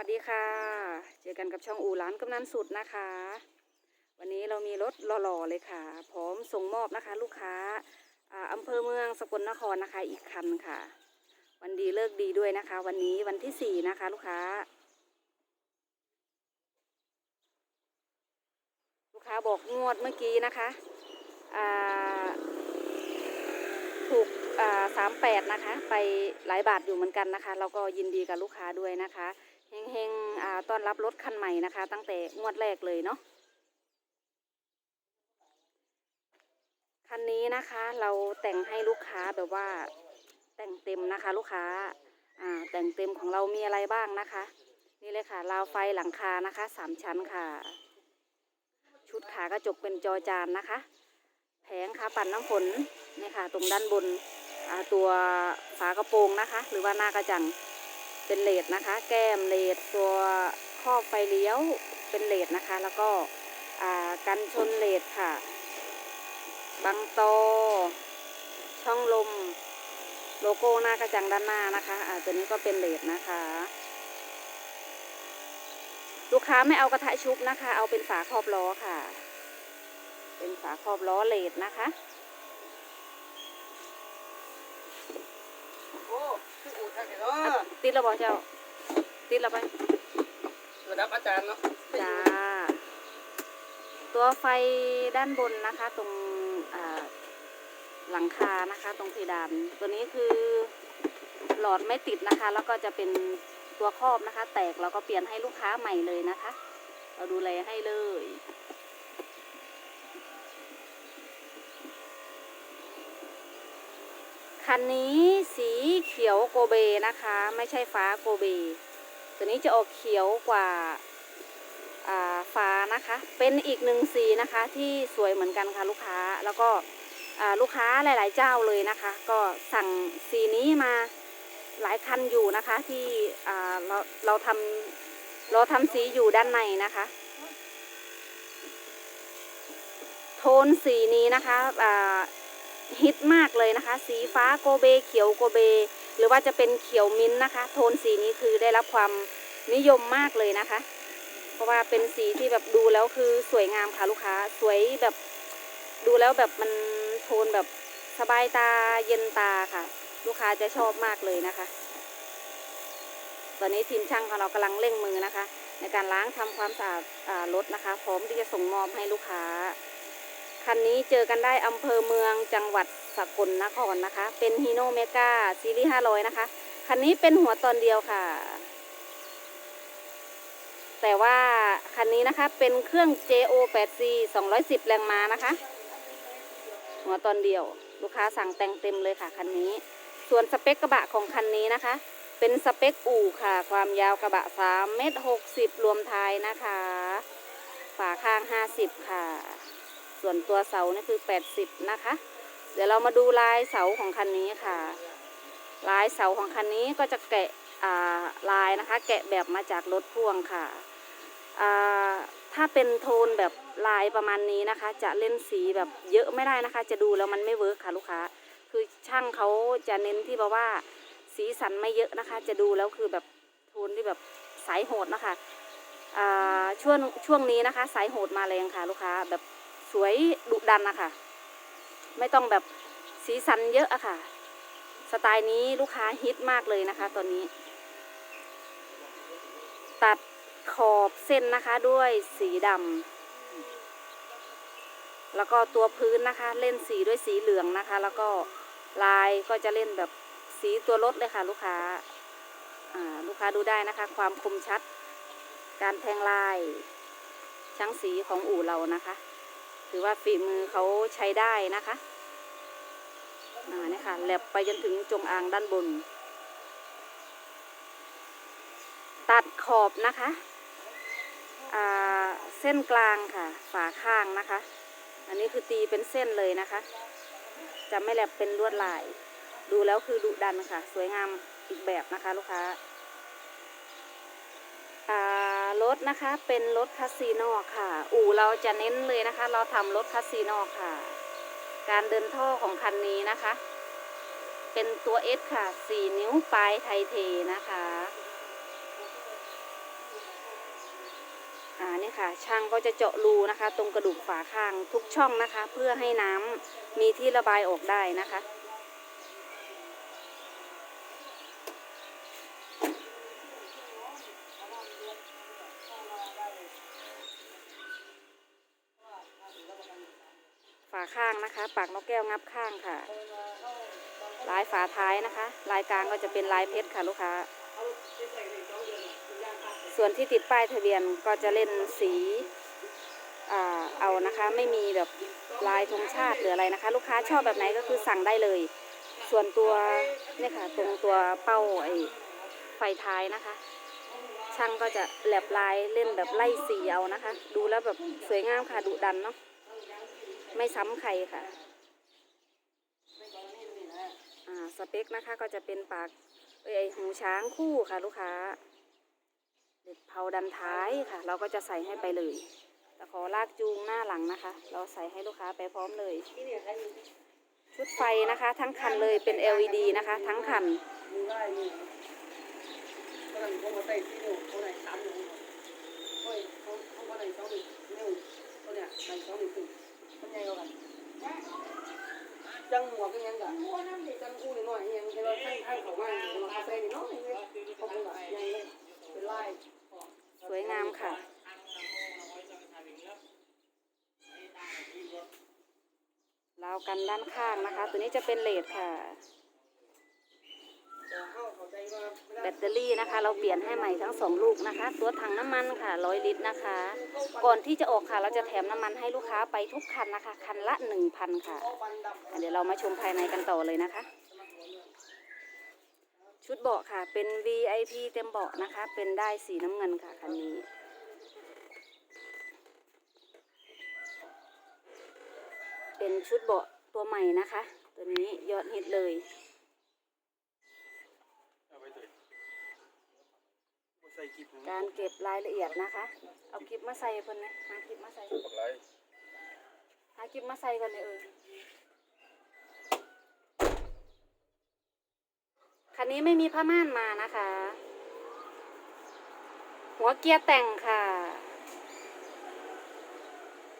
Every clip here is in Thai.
วัสดีค่ะ เจอกันกับช่องอู่ร้านกำนันสุดนะคะ วันนี้เรามีรถหล่อๆเลยค่ะ พร้อมส่งมอบนะคะ ลูกค้าอ่าอำเภอเมืองสกลนครนะคะ อีกคันค่ะ วันดีเลิกดีด้วยนะคะ วันนี้วันที่สี่นะคะ ลูกค้า ลูกค้าบอกงวดเมื่อกี้นะคะอ่าถูกสามแปดนะคะ ไปหลายบาทอยู่เหมือนกันนะคะเราก็ยินดีกับลูกค้าด้วยนะคะ เฮงๆอ่าต้อนรับรถคันใหม่นะคะ ตั้งแต่งวดแรกเลยเนาะคันนี้นะคะเราแต่งให้ลูกค้าแบบว่าแต่งเต็มนะคะ ลูกค้าอ่าแต่งเต็มของเรามีอะไรบ้างนะคะ นี่เลยค่ะราวไฟหลังคานะคะสามชั้นค่ะ ชุดขากระจกเป็นจอจานนะคะ แผงค่ะปั่นน้ำฝนนี่ค่ะ ตรงด้านบนตัวฝากระโปรงนะคะ หรือว่าหน้ากระจัง เป็นเลดนะคะ แก้มเลดตัวครอบไฟเลี้ยวเป็นเลดนะคะ แล้วก็อ่ากันชนเลดค่ะ บังโตช่องลม โลโก้หน้ากระจังด้านหน้านะคะอ่าตัวนี้ก็เป็นเลดนะคะ ลูกค้าไม่เอากระทะชุบนะคะ เอาเป็นฝาครอบล้อค่ะ เป็นฝาครอบล้อเลดนะคะโอ้คืออู่ทางไหนเนาะ ติดแล้วบอเจ้า ติดแล้วไประดับอาจารย์เนาะจ้าตัวไฟด้านบนนะคะ ตรงอ่าหลังคานะคะ ตรงเพดาน ตัวนี้คือหลอดไม่ติดนะคะ แล้วก็จะเป็นตัวครอบนะคะ แตกเราก็เปลี่ยนให้ลูกค้าใหม่เลยนะคะ เราดูแลให้เลย คันนี้สีเขียวโกเบนะคะ ไม่ใช่ฟ้าโกเบ ตัวนี้จะออกเขียวกว่าฟ้านะคะ เป็นอีกหนึ่งสีนะคะที่สวยเหมือนกันค่ะลูกค้าแล้วก็ลูกค้าหลาย ๆ เจ้าเลยนะคะ ก็สั่งสีนี้มาหลายคันอยู่นะคะที่เราเราทำเราทำสีอยู่ด้านในนะคะ โทนสีนี้นะคะอ่า ฮิตมากเลยนะคะ สีฟ้าโกเบ เขียวโกเบ หรือว่าจะเป็นเขียวมิ้นท์นะคะ โทนสีนี้คือได้รับความนิยมมากเลยนะคะ เพราะว่าเป็นสีที่แบบดูแล้วคือสวยงามค่ะลูกค้า สวยแบบดูแล้วแบบมันโทนแบบสบายตาเย็นตาค่ะ ลูกค้าจะชอบมากเลยนะคะ ตอนนี้ทีมช่างของเรากำลังเร่งมือนะคะ ในการล้างทำความสะอาดรถนะคะ พร้อมที่จะส่งมอบให้ลูกค้า คันนี้เจอกันได้อำเภอเมืองจังหวัดสกลนครนะคะ เป็นฮีโนเมกาซีรีส์500นะคะ คันนี้เป็นหัวตอนเดียวค่ะ แต่ว่าคันนี้นะคะเป็นเครื่อง JO 8C 210 แรงม้านะคะ หัวตอนเดียว ลูกค้าสั่งแต่งเต็มเลยค่ะคันนี้ ส่วนสเปคกระบะของคันนี้นะคะ เป็นสเปคอู่ค่ะ ความยาวกระบะ3เมตร60 รวมท้ายนะคะ ฝาข้าง 50 ค่ะ ส่วนตัวเสานี่คือ 80 นะคะ เดี๋ยวเรามาดูลายเสาของคันนี้ค่ะ ลายเสาของคันนี้ก็จะแกะาลายนะคะ แกะแบบมาจากรถพ่วงค่ะถ้าเป็นโทนแบบลายประมาณนี้นะคะ จะเล่นสีแบบเยอะไม่ได้นะคะ จะดูแล้วมันไม่เวิร์คค่ะลูกค้า คือช่างเขาจะเน้นที่แบบว่าสีสันไม่เยอะนะคะ จะดูแล้วคือแบบโทนที่แบบสายโหดนะคะช่วงช่วงนี้นะคะ สายโหดมาแรงค่ะ ลูกค้าแบบ สวยดุดันนะคะไม่ต้องแบบสีสันเยอะอะค่ะ สไตล์นี้ลูกค้าฮิตมากเลยนะคะตอนนี้ ตัดขอบเส้นนะคะด้วยสีดำแล้วก็ตัวพื้นนะคะ เล่นสีด้วยสีเหลืองนะคะ แล้วก็ลายก็จะเล่นแบบสีตัวรถเลยค่ะ ลูกค้าลูกค้าดูได้นะคะ ความคมชัด การแทงลายช่างสีของอู่เรานะคะ ถือว่าฝีมือเขาใช้ได้นะคะอ่านี่ค่ะแลบไปจนถึงจงอางด้านบน ตัดขอบนะคะอ่าเส้นกลางค่ะ ฝาข้างนะคะ อันนี้คือตีเป็นเส้นเลยนะคะ จะไม่แลบเป็นลวดลาย ดูแล้วคือดุดันค่ะ สวยงามอีกแบบนะคะ ลูกค้า รถนะคะ เป็นรถคาสิโนค่ะ อู่เราจะเน้นเลยนะคะ เราทำรถคาสิโนค่ะ การเดินท่อของคันนี้นะคะ เป็นตัว S ค่ะ4นิ้วปลายไทเทนะคะนี่ค่ะ ช่างก็จะเจาะรูนะคะ ตรงกระดูกฝาข้างทุกช่องนะคะ เพื่อให้น้ำมีที่ระบายออกได้นะคะ ข้างนะคะ ปากนกแก้วงับข้างค่ะ ลายฝาท้ายนะคะ ลายกลางก็จะเป็นลายเพชรค่ะลูกค้า ส่วนที่ติดป้ายทะเบียนก็จะเล่นสีเอานะคะ ไม่มีแบบลายธงชาติหรืออะไรนะคะ ลูกค้าชอบแบบไหนก็คือสั่งได้เลย ส่วนตัวเนี่ยค่ะ ตรงตัวเป้าไอไฟท้ายนะคะ ช่างก็จะแหลบลายเล่นแบบไล่สีเอานะคะ ดูแล้วแบบสวยงามค่ะดุดันเนาะ ไม่ซ้ำใครค่ะอ่าสเปคนะคะก็จะเป็นปากเอ้ยหูช้างคู่ค่ะลูกค้าเด็ดเผาดันท้ายค่ะ เราก็จะใส่ให้ไปเลยตะขอลากจูงหน้าหลังนะคะ เราใส่ให้ลูกค้าไปพร้อมเลย ชุดไฟนะคะ ทั้งคันเลยเป็น LED นะคะ ทั้งคันมีได้มีก็นั่นผมมาใส่ที่นิ้วเขาไหนสามนิ้วโอ้ยเขาเขาคนไหนสองนิ้วนิ้วเขาเนี่ยไหนสองนิ้วครึ่งมันใหญ่กว่ากันจังหัวกันยังกะจังอู้นิดหน่อยยังแค่ว่าข้างข้างเขาว่าเราใส่นิดหน่อยเนี่ยเขาเป็นแบบใหญ่เลยเป็นลาย สวยงามค่ะ ราวกันด้านข้างนะคะ ตัวนี้จะเป็นเลดค่ะ แบตเตอรี่นะคะ เราเปลี่ยนให้ใหม่ทั้งสองลูกนะคะ ตัวถังน้ำมันค่ะร้อยลิตรนะคะ ก่อนที่จะออกค่ะ เราจะแถมน้ำมันให้ลูกค้าไปทุกคันนะคะ คันละ1,000ค่ะปันดำอะ เดี๋ยวเรามาชมภายในกันต่อเลยนะคะ ชุดเบาะค่ะเป็น VIP เต็มเบาะนะคะ เป็นได้สีน้ำเงินค่ะคันนี้ เป็นชุดเบาะตัวใหม่นะคะ ตัวนี้ยอดฮิตเลยใส่กิบการเก็บรายละเอียดนะคะ เอาคลิปมาใส่เพิ่นนะหาคลิปมาใส่บักไรหาคลิปมาใส่ก่อนเลยเออคันนี้ไม่มีผ้าม่านมานะคะ หัวเกียร์แต่งค่ะ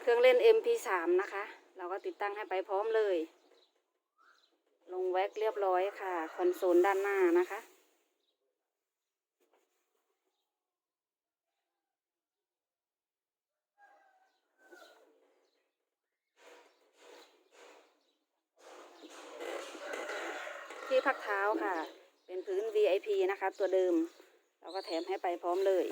เครื่องเล่น MP3 นะคะ เราก็ติดตั้งให้ไปพร้อมเลย ลงแว็กเรียบร้อยค่ะ คอนโซลด้านหน้านะคะที่พักเท้าค่ะ เป็นพื้น VIP นะคะ ตัวเดิม เราก็แถมให้ไปพร้อมเลย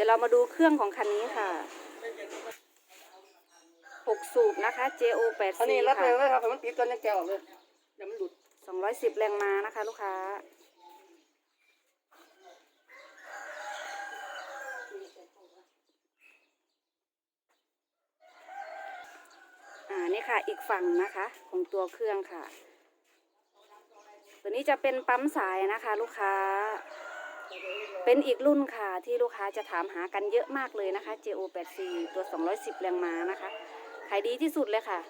ดี๋ยวเรามาดูเครื่องของคันนี้ค่ะ6สูบนะคะ JO 8อันนี้4รัดเลยค่ะนะครับมันติดกันยังแกออกเลยเดี๋ยวมันหลุด210แรงม้านะคะ ลูกค้า อ่า นี่ค่ะ อีกฝั่งนะคะ ของตัวเครื่องค่ะ ตัวนี้จะเป็นปั๊มสายนะคะ ลูกค้า เป็นอีกรุ่นค่ะที่ลูกค้าจะถามหากันเยอะมากเลยนะคะ JO84 ตัว 210 แรงม้านะคะ ขายดีที่สุดเลยค่ะ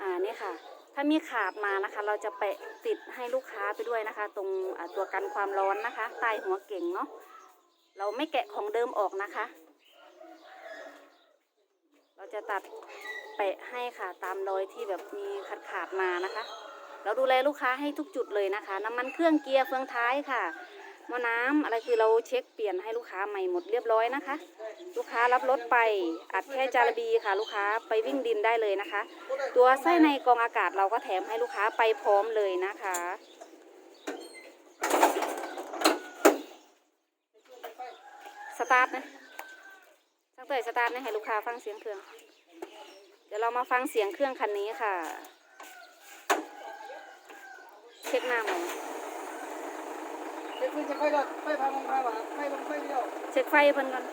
อ่านี่ค่ะ ถ้ามีขาดมานะคะ เราจะแปะติดให้ลูกค้าไปด้วยนะคะ ตรงตัวกันความร้อนนะคะใต้หัวเก่งเนาะ เราไม่แกะของเดิมออกนะคะ เราจะตัดแปะให้ค่ะตามรอยที่แบบมีขาดขาดมานะคะ เราดูแลลูกค้าให้ทุกจุดเลยนะคะ น้ำมันเครื่องเกียร์เฟืองท้ายค่ะหม้อน้ำอะไรคือเราเช็คเปลี่ยนให้ลูกค้าใหม่หมดเรียบร้อยนะคะ ลูกค้ารับรถไปอัดแค่จารบีค่ะ ลูกค้าไปวิ่งดินได้เลยนะคะ ตัวไส้ในกองอากาศเราก็แถมให้ลูกค้าไปพร้อมเลยนะคะสตาร์ทนะตั้งแต่สตาร์ทนะให้ลูกค้าฟังเสียงเครื่อง เดี๋ยวเรามาฟังเสียงเครื่องคันนี้ค่ะ เช็คหน้าหมอเด็กมันจะค่อยรอดค่อยพามองพาว่าค่อยลงค่อยเดียวเช็คไฟเพิ่นก่อน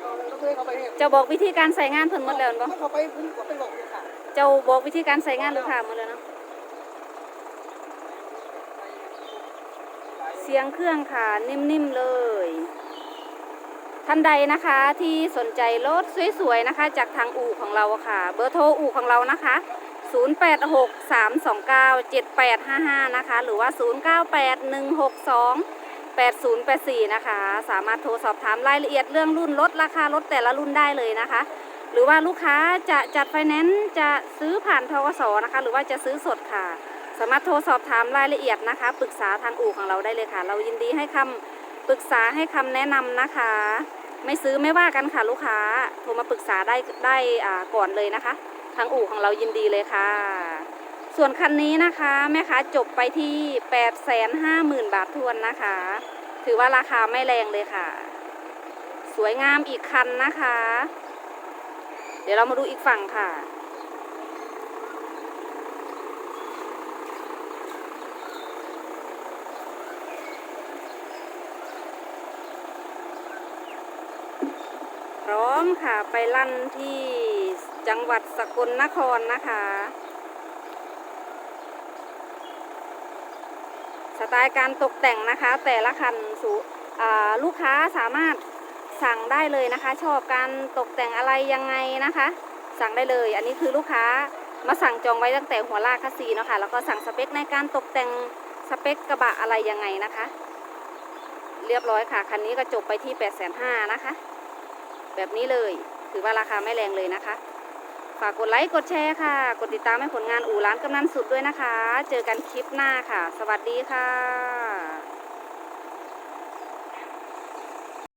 เราเลยต้องเคยเข้าไปเนี่ยเจ้าบอกวิธีการใส่งานเพิ่นหมดแล้วเห็นบ่เข้าไปผมก็ไปบอกลูกค้าเจ้าบอกวิธีการใส่งานลูกค้าหมดแล้วเนาะเสียงเครื่องค่ะนิ่มๆเลย ท่านใดนะคะที่สนใจรถสวยๆนะคะ จากทางอู่ของเราอะค่ะ เบอร์โทรอู่ของเรานะคะ 0863297855 นะคะ หรือว่า 0981628084 นะคะ สามารถโทรสอบถามรายละเอียดเรื่องรุ่นรถราคารถแต่ละรุ่นได้เลยนะคะ หรือว่าลูกค้าจะจัดไฟแนนซ์จะซื้อผ่านทกสนะคะ หรือว่าจะซื้อสดค่ะ สามารถโทรสอบถามรายละเอียดนะคะปรึกษาทางอู่ของเราได้เลยค่ะ เรายินดีให้คำปรึกษาให้คำแนะนำนะคะ ไม่ซื้อไม่ว่ากันค่ะลูกค้าโทรมาปรึกษาได้ได้ก่อนเลยนะคะ ทางอู่ของเรายินดีเลยค่ะ ส่วนคันนี้นะคะแม่ค้าจบไปที่850,000บาททวนนะคะ ถือว่าราคาไม่แรงเลยค่ะ สวยงามอีกคันนะคะ เดี๋ยวเรามาดูอีกฝั่งค่ะพร้อมค่ะไปลั่นที่ จังหวัดสกลนครนะคะ สไตล์การตกแต่งนะคะ แต่ละคันสูอ่าลูกค้าสามารถสั่งได้เลยนะคะ ชอบการตกแต่งอะไรยังไงนะคะ สั่งได้เลย อันนี้คือลูกค้ามาสั่งจองไว้ตั้งแต่หัวลากคัสซีเนาะค่ะแล้วก็สั่งสเปคในการตกแต่งสเปคกระบะอะไรยังไงนะคะ เรียบร้อยค่ะ คันนี้ก็จบไปที่ 8 5 0 0 0นะคะ แบบนี้เลย ถือว่าราคาไม่แรงเลยนะคะากกดไลค์กดแชร์ค่ะ กดติดตามให้ผลงานอู่ร้านกำนันสุดด้วยนะคะ เจอกันคลิปหน้าค่ะ สวัสดีค่ะ